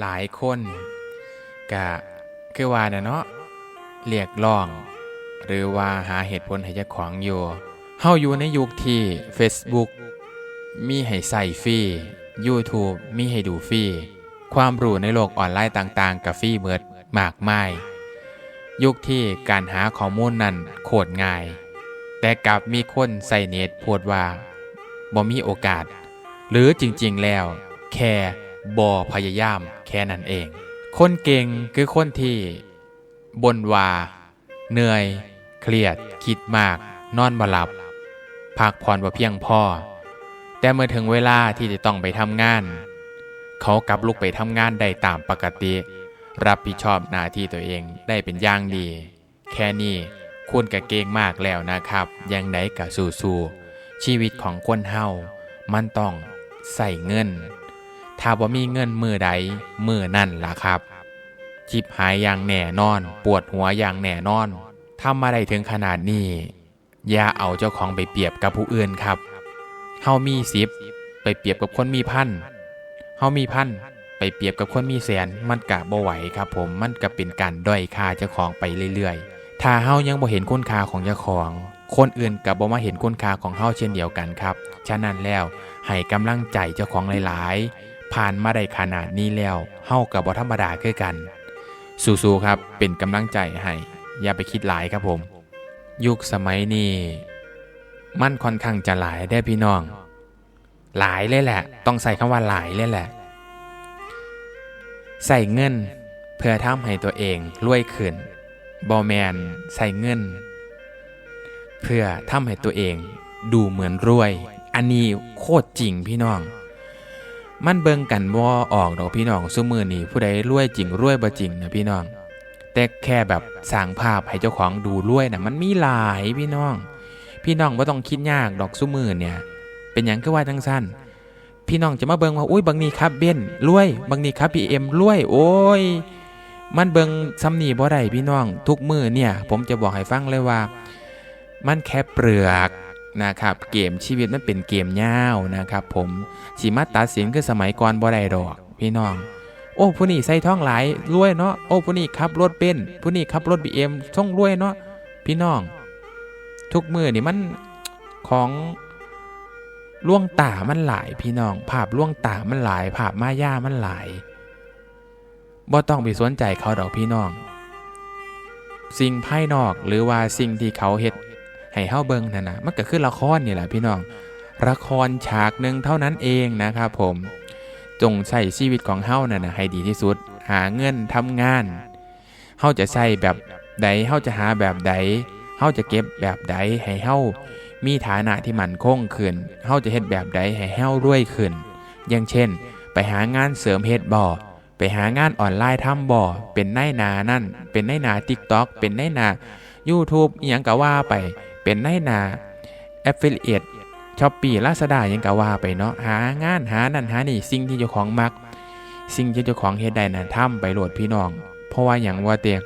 หลายคนกะคือว่านะเนาะเรียกร้อง หรือว่าหาเหตุผลให้เจ้าของอยู่เฮาอยู่ในยุคที่ Facebook มีให้ใส่ฟรี YouTube มีให้ดูฟรี ความรู้ในโลกออนไลน์ต่างๆ กับฟรีเบิดมากมาย ยุคที่การหาข้อมูลนั้นโคตรง่าย แต่กลับมีคนใส่เน็ตโพดว่าบ่มีโอกาส หรือจริงๆแล้ว แค่ บ่พยายามแค่นั้นเอง คนเก่งคือคนที่บนว่า เหนื่อย เครียด คิดมาก นอนบ่หลับ พักผ่อนบ่เพียงพอ แต่เมื่อถึงเวลาที่จะต้องไปทำงาน เขากลับลุกไปทำงานได้ตามปกติ รับผิดชอบหน้าที่ตัวเองได้เป็นอย่างดี แค่นี้คุณกะเก่งมากแล้วนะครับยังไดกะสู้ๆชีวิตของคนเฮามันต้องใส่เงิน ถ้าบ่มีเงินมือใดมือนั่นล่ะครับจิบหายอย่างแน่นอน ปวดหัวอย่างแน่นอนทำมาได้ถึงขนาดนี้ อย่าเอาเจ้าของไปเปรียบกับผู้อื่นครับเฮามีสิบไปเปรียบกับคนมีพันเฮามีพันไปเปรียบกับคนมีแสนมันกะบ่ไหวครับผมมันก็เป็นการด้อยค่าเจ้าของไปเรื่อยๆ ถ้าเฮายังบ่เห็นคุณค่าของเจ้าของ คนอื่นก็บ่มาเห็นคุณค่าของเฮาเช่นเดียวกันครับ ฉะนั้นแล้วให้กำลังใจเจ้าของหลายๆ ผ่านมาได้ขนาดนี้แล้วเฮากับบ่ธรรมดาคือกัน สู้ๆครับเป็นกำลังใจให้ อย่าไปคิดหลายครับผม ยุคสมัยนี้มันค่อนข้างจะหลายได้พี่น้อง หลายเลยแหละ ต้องใส่คำว่าหลายเลยแหละใส่เงินเพื่อทำให้ตัวเองรวยขึ้นบอแมนใส่เงิน เพื่อทำให้ตัวเองดูเหมือนรวย อันนี้โคตรจริงพี่น้อง มันเบิ่งกันบ่ออกดอกพี่น้องซุมือนี่ผู้ใดรวยจริงรวยบ่จริงนะพี่น้อง แต่แค่แบบสร้างภาพให้เจ้าของดูรวยนะมันมีหลายพี่น้อง พี่น้องว่าต้องคิดยากดอกซุมือเนี่ย เป็นหยังก็ว่าทั้งสั้นพี่น้องจะมาเบิ่งว่าอุ้ยบางนี้ครับเบนรวยบางนี้ครับพีเอ็มรวยโอ้ยมันเบิงซ้ำนี่บ่ได้พี่น้อง ทุกมือเนี่ย ผมจะบอกให้ฟังเลยว่า มันแค่เปลือก นะครับเกมชีวิตมันเป็นเกมยาวนะครับผมสีมาตัดสินคือสมัยก่อนบ่ได้ดอก พี่น้อง โอ้ผู้นี้ใส่ท่องหลายรวยเนาะโอ้ผู้นี้ขับรถเป็นผู้นี้ขับรถบีเอ็มท่องรวยเนาะพี่น้อง ทุกมือนี่มันของล่วงตามันหลายพี่น้อง ภาพล่วงตามันหลาย ภาพมาย่ามันหลายบ่ต้องไปสนใจเขาดอกพี่น้อง สิ่งภายนอกหรือว่าสิ่งที่เขาเฮ็ด ให้เฮาเบิ่งนั่นนะมันก็คือละครนี่แหละพี่น้อง ละครฉากหนึ่งเท่านั้นเองนะครับผม จงใช้ชีวิตของเฮานั่นนะให้ดีที่สุด หาเงินทำงานเฮาจะใช้แบบใดเฮาจะหาแบบใดเฮาจะเก็บแบบใดให้เฮามีฐานะที่มั่นคงขึ้นเฮาจะเฮ็ดแบบใดให้เฮารวยขึ้น อย่างเช่น ไปหางานเสริมเฮ็ดบ่อไปหางานออนไลน์ทำบ่อ เป็นนายนานั่น เป็นนายนา TikTok เป็นนายนา YouTube อหยังก็ว่าไป เป็นนายหนา Affiliate ช้อปปี้ลาซาด้ายังกะว่าไปเนาะหางานหานั่นหานี่สิ่งที่เจ้าของมัก สิ่งที่เจ้าของเฮ็ดได้น่ะทำไปโหลดพี่น้อง เพราะว่าอย่างว่าเตีย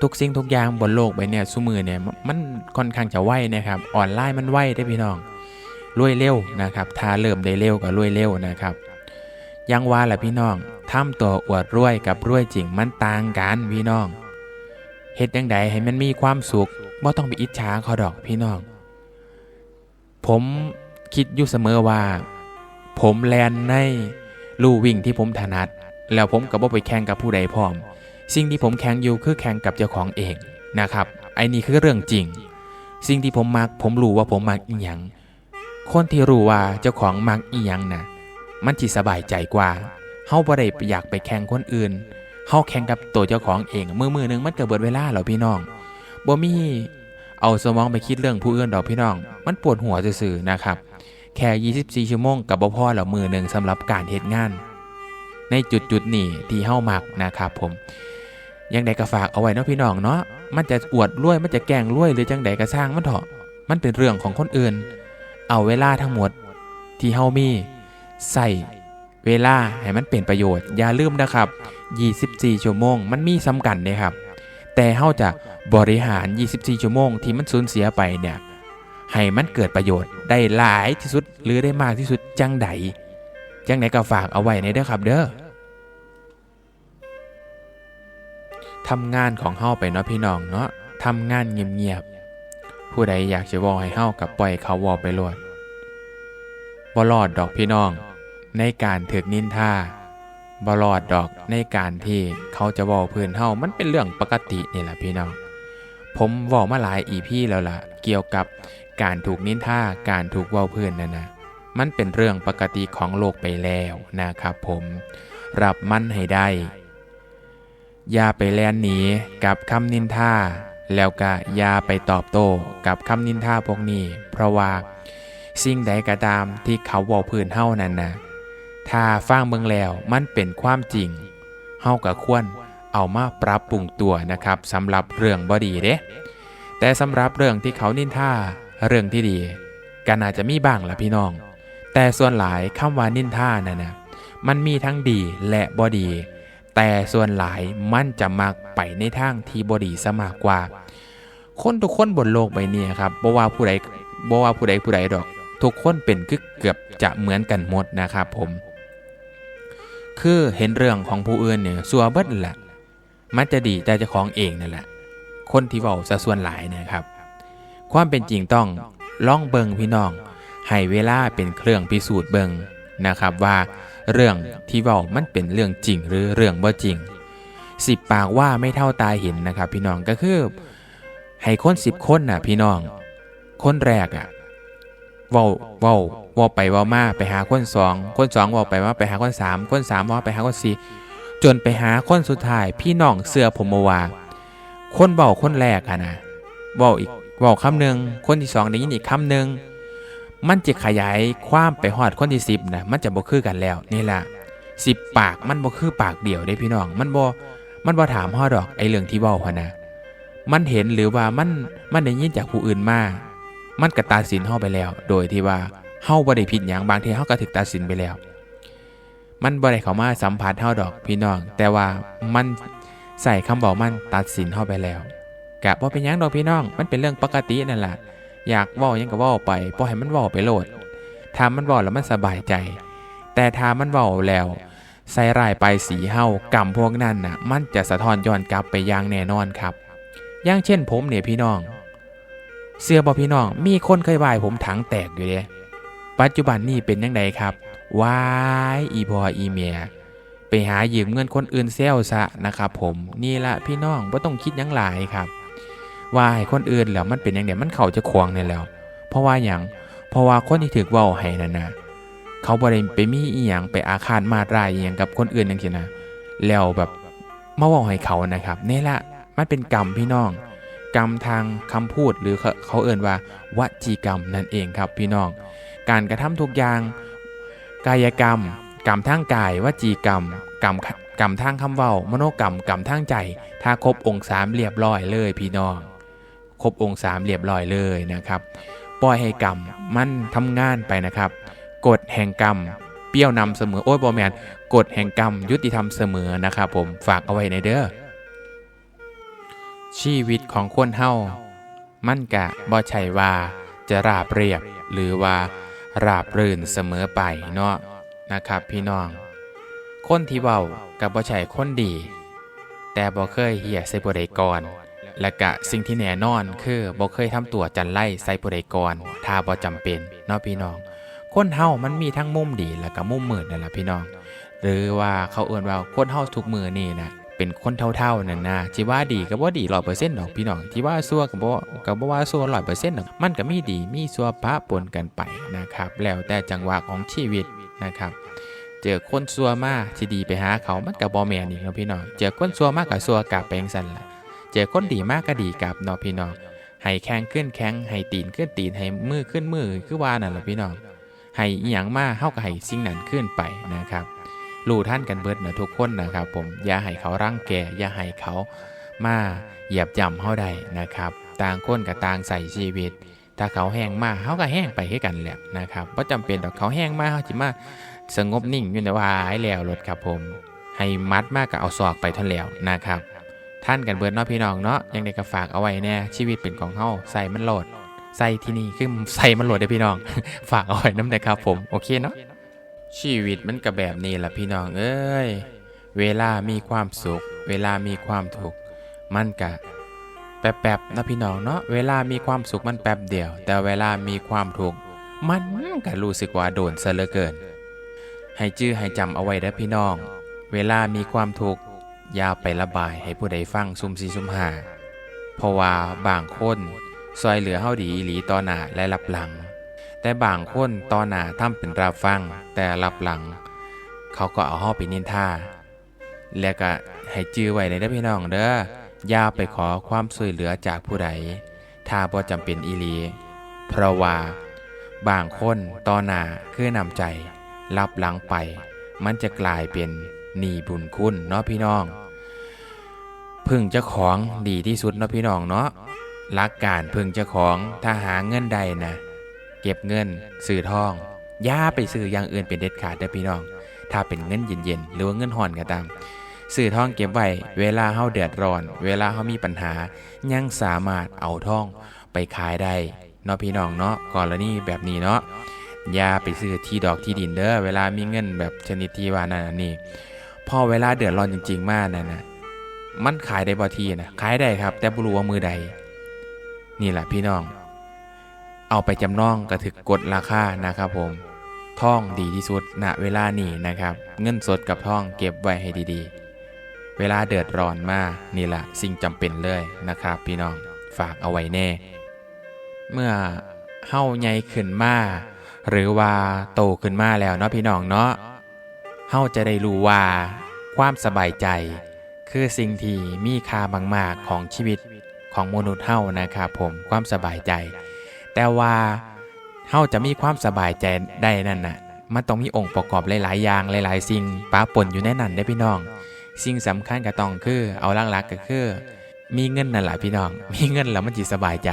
ทุกสิ่งทุกอย่างบนโลกใบเนี่ยซุมือเนี่ยมันค่อนข้างจะไวนะครับออนไลน์มันไวได้พี่น้องรวยเร็วนะครับถ้าเริ่มได้เร็วก็รวยเร็วนะครับยังว่าแหละพี่น้องทำตัวอวดรวยกับรวยจริงมันต่างกันพี่น้องเฮ็ดยังไงให้มันมีความสุข บ่ต้องไปอิจฉาเขาดอกพี่น้อง ผมคิดอยู่เสมอว่า ผมแลนในลู่วิ่งที่ผมถนัด แล้วผมก็บ่ไปแข่งกับผู้ใดพร้อม สิ่งที่ผมแข่งอยู่คือแข่งกับเจ้าของเองนะครับไอ้นี่คือเรื่องจริง สิ่งที่ผมมัก ผมรู้ว่าผมมักอีหยังคนที่รู้ว่าเจ้าของมักอีหยังนะมันจิสบายใจกว่าเฮาบ่ได้อยากไปแข่งคนอื่นเฮาแข่งกับตัวเจ้าของเองมือมือหนึงมันก็เบิดเวลาแล้วพี่น้อง บ่มีเอาสมองไปคิดเรื่องผู้อื่นดอกพี่น้อง มันปวดหัวซื่อๆนะครับ แค่ 24 ชั่วโมงกับบ่พอแล้วมือหนึ่งสำหรับการเหตุงาน ในจุดจุดๆนี้ที่เฮ้ามักนะครับผมยังใดก็ฝากเอาไว้เนาะพี่น้องเนาะมันจะอวดรวยมันจะแกล้งรวยหรือจังใดก็สร้างมันเถอะมันเป็นเรื่องของคนอื่น เอาเวลาทั้งหมดที่เฮามีใส่เวลาให้มันเป็นประโยชน์ อย่าลืมนะครับ 24 ชั่วโมง มันมีสำคัญเนี่ยครับ แต่เฮาจะบริหาร 24 ชั่วโมงที่มันสูญเสียไปเนี่ยให้มันเกิดประโยชน์ได้หลายที่สุดหรือได้มากที่สุดจังไดจังไหนก็ฝากเอาไว้ในเด้อครับเด้อทำงานของเฮาไปเนาะพี่น้องเนาะทำงานเงียบๆผู้ใดอยากจะวอให้เฮากับปล่อยเขาวอไปโลดบ่รอดดอกพี่น้อง ในการถึอนินทา บ่รอดดอกในการที่เขาจะเวอพื้นเฮามันเป็นเรื่องปกตินี่แหละพี่น้อง ผมเวอมาหลายอีพีแล้วล่ะ เกี่ยวกับการถูกนินทาการถูกเวอพื้นนั่นนะมันเป็นเรื่องปกติของโลกไปแล้วนะครับผม รับมันให้ได้ อย่าไปแลนหนีกับคำนินทาแล้วก็อย่าไปตอบโต้กับคำนินทาพวกนี้ เพราะว่าสิ่งใดก็ตามที่เขาบอกพื้นเฮานั่นนะ ถ้าฟังเบิ่งแล้วมันเป็นความจริงเฮาก็ควรเอามาปรับปรุงตัวนะครับสำหรับเรื่องบอดีเด้แต่สำหรับเรื่องที่เขานินทาเรื่องที่ดีก็น่าจะมีบ้างละพี่น้อง แต่ส่วนหลายคำว่านินทานั่นนะมันมีทั้งดีและบอดี แต่ส่วนหลายมันจะมักไปในทางที่บดีซะมากกว่า คนทุกคนบนโลกใบนี้ครับบ่ว่าผู้ใดบ่ว่าผู้ใดผู้ใดดอก ทุกคนเป็นคือเกือบจะเหมือนกันหมดนะครับผม คือเห็นเรื่องของผู้อื่นเนี่ยสัวเบิดแหละมันจะดีแต่จ้าของเองนั่นแหละ คนที่เว้าซะส่วนหลายนะครับ ความเป็นจริงต้องล่องเบิงพี่น้อง ให้เวลาเป็นเครื่องพิสูจน์เบิงนะครับว่าเรื่องที่เว้ามันเป็นเรื่องจริงหรือเรื่องบ่จริงสิบปากว่าไม่เท่าตาเห็นนะครับ พี่น้องก็คือให้คนสิบคนน่ะ พี่น้อง คนแรกอะเว้าเว้า ว้าไปว้ามาไปหาคนสองคนสองว้าไปว่าไปหาคนสามคนสามว่าไปหาคนสี่จนไปหาคนสุดท้ายพี่น้องเสือผมมาว่าคนเว้าคนแรกอะนะเว้าอีกเว้าคำหนึ่งคนที่สองได้ยินอีกคำหนึ่งมันจะขยายความไปหอดคนที่สิบนะมันจะบ่คือกันแล้วนี่แหละสิบปากมันบ่คือปากเดียวได้พี่น้อง มันบ่มันบ่ถามฮอดอกไอเรื่องที่เว้าพะนะมันเห็นหรือว่ามันมันได้ยินจากผู้อื่นมา มันก็ตัดสินเฮาไปแล้ว โดยที่ว่า เฮาบ่ได้ผิดหยังบางทีเฮาก็ถูกตัดสินไปแล้ว มันบ่ได้เข้ามาสัมผัสเฮาดอกพี่น้อง แต่ว่ามันใส่คำบอกมันตัดสินเฮาไปแล้วกะบ่เป็นหยังดอกพี่น้อง มันเป็นเรื่องปกตินั่นแหละอยากเว้าหยังก็เว้าไปปล่ให้มันเว้าไปโลดถ้ามันเว้าแล้วมันสบายใจ แต่ถ้ามันเว้าแล้วใส่ร้ายไปสีเฮากรรมพวกนั้นน่ะ มันจะสะท้อนย้อนกลับไปอย่างแน่นอนครับ อย่างเช่นผมเนี่ยพี่น้อง เสื้อบ่พี่น้อง มีคนเคยว่าให้ผมถังแตกอยู่เด้ ปัจจุบันนี่เป็นยังไงครับวายอีพออีเมียไปหายืมเงินคนอื่นเซลซะนะครับผมนี่ละพี่น้องบ่ต้องคิดยังหลายครับวาให้คนอื่นแล้วมันเป็นอย่างเดียวมันเขาจะควงเนี่ยแล้ว เพราะว่าอย่างเพราะว่าคนที่ถือว่าให้นั่นนะเขาบ่ได้ไปมีอีหยังไปอาฆาตมาตรายอหย่างกับคนอื่นอย่างเช่นนะแล้วแบบมาว่าให้เขานะครับนี่ละมันเป็นกรรมพี่น้อง กรรมทางคำพูดหรือเขาเขาเอ่นว่าวจีกรรมนั่นเองครับพี่น้อง การกระทำทุกอย่าง กายกรรม กรรมทางกายวจีกรรม กรรมกรรมทางคำเว้ามโนกรรมกรรมทางใจ ถ้าครบองค์สามเรียบร้อยเลยพี่น้องครบองค์สามเรียบร้อยเลยนะครับปล่อยให้กรรมมันทำงานไปนะครับ กฎแห่งกรรม เปรี้ยวนำเสมอโอ้ยบอแมนกฎแห่งกรรมยุติธรรมเสมอนะครับผมฝากเอาไว้ในเด้อชีวิตของคนเฮามั่นกะบ่ใช่ว่าจะราบเรียบหรือว่า ราบรื่นเสมอไปเนาะนะครับ พี่น้อง คนที่เว้ากับบ่ใช่คนดี แต่บ่เคยเหี่ยใส่ผู้ใดก่อนและกะสิ่งที่แน่นอนคือบ่เคยทำตัวจันไล่ใส่ผู้ใดก่อนถ้าบ่จำเป็นเนาะพี่น้อง คนเฮามันมีทั้งมุมดีและก็มุมมืดนั่นแหละพี่น้อง หรือว่าเขาเอ่นว่าคนเฮาทุกมือนี่นะ เป็นคนเท่าๆนั่นนะที่ว่าดีก็บ่ดีร้อยเปอร์เซ็นต์ดอกพี่น้องที่ว่าซัวก็บ่ก็บ่ว่าซัวร้อยเปอร์เซ็นต์ดอกมันก็มีดีมีซัวปะปนกันไปนะครับ แล้วแต่จังหวะของชีวิตนะครับเจอคนซัวมาที่ดีไปหาเขามันก็บบ่แม่นอีกเนาะพี่น้องเจอคนซัวมากก็ซัวกลับไปจังซันล่ะเจอคนดีมากก็ดีกลับเนาะพี่น้องให้แข้งขึ้นแข้งให้ตีนขึ้นตีนให้มือขึ้นมือคือว่านั่นแหละพี่น้องให้อีหยังมาเฮาก็ให้สิ่งนั้นขึ้นไปนะครับ รู้ท่านกันเบิดนะทุกคนนะครับผมอย่าให้เขาร่างแก่อย่าให้เขามาเหยียบย่ำเฮาได้นะครับ ต่างคนกับต่างใส่ชีวิต ถ้าเขาแห้งมาเฮาก็แห้งไปให้กันแหละนะครับบ่จำเป็นดอเขาแห้งมาเฮาสิมาสงบนิ่งอยู่ในว่าให้แล้วรถครับผม ให้มัดมากก็เอาศอกไปท่านแล้วนะครับ ท่านกันเบิดเนาะพี่น้องเนาะยังได้ก็ฝากเอาไว้แน่ชีวิตเป็นของเฮาใส่มันโหลดใส่ที่นี่คือใส่มันโหลดได้อพี่น้อง ฝากเอาไว้น้ำนะครับผมโอเคเนาะ ชีวิตมันก็แบบนี้ล่ะพี่น้องเอ้ย เวลามีความสุข เวลามีความทุกข์มันกะแป๊บๆนะพี่น้องเนาะ เวลามีความสุขมันแป๊บเดียว แต่เวลามีความทุกข์มันก็รู้สึกว่าโดนซะเหลือเกิน ให้จื้อให้จำเอาไว้เด้อพี่น้อง เวลามีความทุกข์ย่าไประบายให้ผู้ใดฟังซุ่มซีซุ่มหาเพราะว่าบางคนซอยเหลือเฮาดีอีหลีต่อหน้าและรับหลัง แต่บางคนต่อหน้าทำเป็นรับฟัง แต่รับหลัง เขาก็เอาเฮาไปนินทาแล้วก็ให้จื้อไว้ในเด้อพี่น้องเด้ออย่าไปขอความช่วยเหลือจากผู้ใดถ้าบ่จำเป็นอีหลีเพราะว่าบางคนต่อหน้าคือนำใจ รับหลังไป มันจะกลายเป็นหนี้บุญคุณเนาะพี่น้อง พึ่งเจ้าของดีที่สุดเนาะพี่น้องเนาะรักการพึ่งเจ้าของถ้าหาเงินใดนะ เก็บเงินซื้อทองอย่าไปซื้ออย่างอื่นเป็นเด็ดขาดเด้อพี่น้อง ถ้าเป็นเงินเย็นๆหรือว่าเงินห่อนก็ตามซื้อทองเก็บไว้เวลาเฮาเดือดร้อน เวลาเฮามีปัญหายังสามารถเอาทองไปขายได้เนาะพี่น้องเนาะกรณีแบบนี้เนาะอย่าไปซื้อที่ดอกที่ดินเด้อเวลามีเงินแบบชนิดที่ว่านั่นนะนี่พอเวลาเดือดร้อนจริง ๆ มากนั่นนะมันขายได้บ่ทีนะขายได้ครับ แต่บ่รู้ว่ามือใด นี่แหละพี่น้อง เอาไปจำนองกระถึกกดราคานะครับผมท่องดีที่สุดณเวลานี้นะครับ เงินสดกับท่องเก็บไว้ให้ดีๆ เวลาเดือดร้อนมากนี่แหละสิ่งจำเป็นเลยนะครับ พี่น้องฝากเอาไว้แน่ เมื่อเฮาใหญ่ขึ้นมาหรือว่าโตขึ้นมาแล้วเนาะพี่น้องเนาะเฮาจะได้รู้ว่าความสบายใจ คือสิ่งที่มีค่ามากๆของชีวิตของมนุษย์เฮานะครับผมความสบายใจ แต่ว่าเฮาจะมีความสบายใจได้นั่นน่ะ มันต้องมีองค์ประกอบหลาย ๆ อย่างหลาย ๆ สิ่งปะปนอยู่ในนั้นได้พี่น้อง สิ่งสำคัญก็ต้องคือเอาหลักก็คือ มีเงินนั่นแหละพี่น้อง มีเงินแล้วมันจิสบายใจ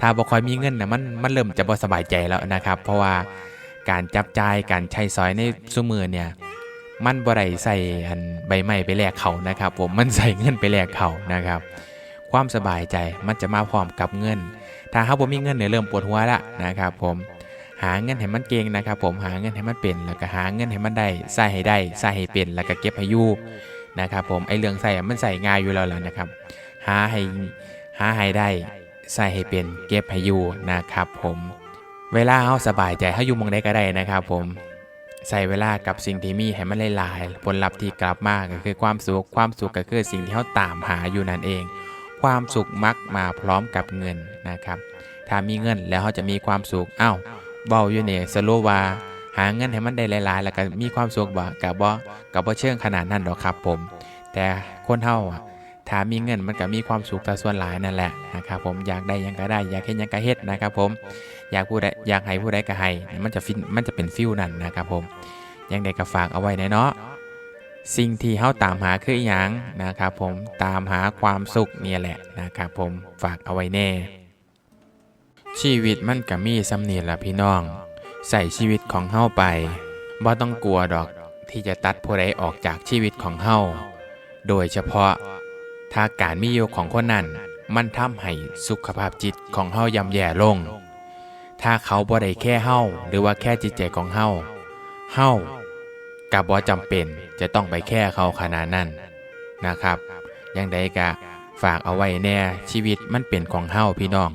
ถ้าบ่ค่อยมีเงินน่ะมันมันเริ่มจะบ่สบายใจแล้วนะครับ เพราะว่าการจับจ่ายการใช้สอยในซุมือเนี่ยมันบ่ได้ใส่อันใบไม้ไปแลกเขานะครับ ผมมันใส่เงินไปแลกเขานะครับ ความสบายใจมันจะมาพร้อมกับเงิน ถ้าเขาบ่มีเงินเนี่ยเริ่มปวดหัวละนะครับผมหาเงินให้มันเก่งนะครับผมหาเงินให้มันเป็นแล้วก็หาเงินให้มันได้ใส่ให้ได้ใส่ให้เป็นแล้วก็เก็บให้อยู่นะครับผมไอเรื่องใส่อะมันใส่ง่ายอยู่แล้วแหละนะครับหาให้หาให้ได้ใส่ให้เป็นเก็บให้อยู่นะครับผมเวลาเขาสบายใจเขาอยู่มองใดก็ได้นะครับผมใส่เวลากับสิ่งที่มีให้มันหลายๆผลลัพธ์ที่กลับมาก็คือความสุขความสุขก็คือสิ่งที่เขาตามหาอยู่นั่นเอง ความสุขมักมาพร้อมกับเงินนะครับ ถ้ามีเงินแล้วเขาจะมีความสุขอ้าวเบาอยู่เนี่ยสโลวาหาเงินให้มันได้หลายๆ แล้วก็มีความสุขบ่กับบ่กับบ่เชิงขนาดนั้นหรอกครับผม แต่คนเฮาอะถ้ามีเงินมันก็มีความสุขแต่ส่วนหลายนั่นแหละนะครับผมอยากได้ยังก็ได้อยากเฮ็ดยังก็เฮ็ดนะครับผมอยากผู้ใดอยากให้ผู้ใดก็ให้มันจะฟินมันจะเป็นฟิลนั่นนะครับผมอยังใดก็ฝากเอาไว้ในเนาะ สิ่งที่เฮาตามหาคืออหยังนะครับผมตามหาความสุขเนี่ยแหละนะครับผมฝากเอาไว้แน่ ชีวิตมันก็มีสำเนียละพี่น้องใส่ชีวิตของเฮาไปบ่ต้องกลัวดอกที่จะตัดผู้ใดออกจากชีวิตของเฮาโดยเฉพาะ ถ้าการมีอยู่ของคนนั้น มันทำให้สุขภาพจิตของเฮาย่ำแย่ลง ถ้าเขาบ่ได้แค่เฮาหรือว่าแค่จิตใจของเฮาเฮา กับบ่าจำเป็นจะต้องไปแค่เขาขนาดนั้นนะครับยังใดก็ฝากเอาไว้แน่ชีวิตมันเป็นของเฮาพี่น้อง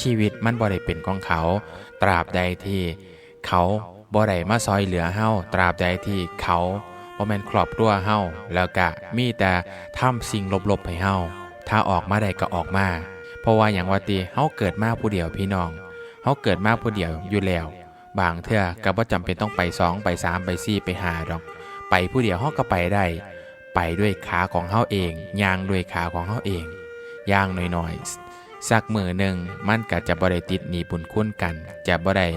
ชีวิตมันบ่ได้เป็นของเขา ตราบใดที่ เขาบ่ได้มาซอยเหลือเฮาตราบใดที่เขาบ่แม่นครอบครัวเฮาแล้วก็มีแต่ทำสิ่งลบๆให้เฮาถ้าออกมาได้ก็ออกมา เพราะว่าอย่างว่าตีเฮาเกิดมาผู้เดียวพี่น้องเฮาเกิดมาผู้เดียวอยู่แล้ว บางเทื่อก็บ่จำเป็นต้องไปสองไปสามไปสี่ไปห้าดอก ไปผู้เดียวเฮาก็ไปได้ ไปด้วยขาของเฮาเองย่างด้วยขาของเฮาเองย่างน่อยๆสักมือหนึ่งมันก็จะบ่ได้ติดหนีบุญคุณกัน จะบ่ได้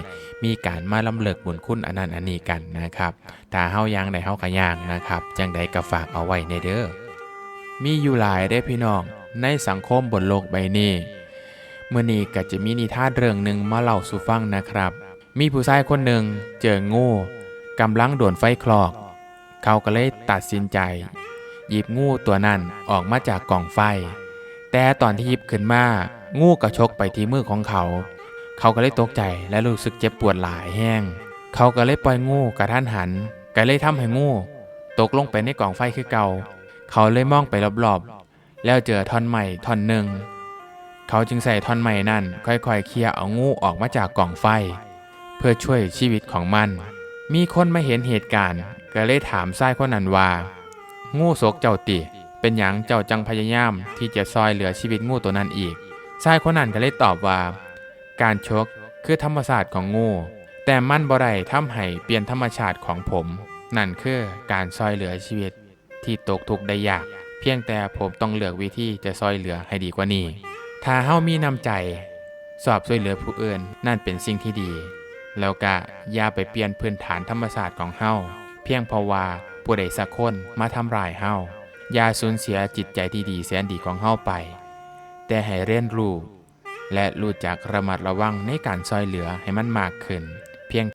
มีการมาลำเลิกบุญคุณอันนั้นอันนี้กันนะครับถ้าเฮาย่างได้เฮาก็ย่างนะครับ จังใดก็ฝากเอาไว้ในเด้อมีอยู่หลายได้พี่น้องในสังคมบนโลกใบนี้เมื่อนี้ก็จะมีนิทานเรื่องหนึ่งมาเล่าสู่ฟังนะครับ มีผู้ชายคนหนึ่งเจองูกำลังโดนไฟคลอก เขาก็เลยตัดสินใจ หยิบงูตัวนั้นออกมาจากกล่องไฟ แต่ตอนที่หยิบขึ้นมา งูกระชกไปที่มือของเขา เขาก็เลยตกใจและรู้สึกเจ็บปวดหลายแห้ง เขาก็เลยปล่อยงูกระทันหันก็เลยทำให้งูตกลงไปในกล่องไฟคือเก่า เขาเลยมองไปรอบๆ แล้วเจอท่อนใหม่ท่อนหนึ่ง เขาจึงใส่ท่อนใหม่นั่น ค่อยๆ เคลียร์เอางูออกมาจากกล่องไฟ เพื่อช่วยชีวิตของมัน มีคนมาเห็นเหตุการณ์ก็เลยถามทรายคนนั้นว่างูสกเจ้าติ เป็นหยังเจ้าจังพยายามที่จะซอยเหลือชีวิตงูตัวนั้นอีกทรายคนนั้นก็เลยตอบว่า การชกคือธรรมศาสตร์ของงูแต่มันบ่ได้ทำให้เปลี่ยนธรรมชาติของผม นั่นคือการซอยเหลือชีวิตที่ตกทุกข์ได้ยาก เพียงแต่ผมต้องเลือกวิธีจะซอยเหลือให้ดีกว่านี้ ถ้าเฮามีน้ำใจ สอบช่วยเหลือผู้อื่นนั่นเป็นสิ่งที่ดี แล้วก็อย่าไปเปลี่ยนพื้นฐานธรรมศาสตร์ของเฮาเพียงเพราะว่าผู้ใดสักคนมาทำร้ายเฮาอย่าสูญเสียจิตใจที่ดีแสนดีของเฮาไป แต่ให้เรียนรู้และรู้จักระมัดระวังในการซอยเหลือให้มันมากขึ้น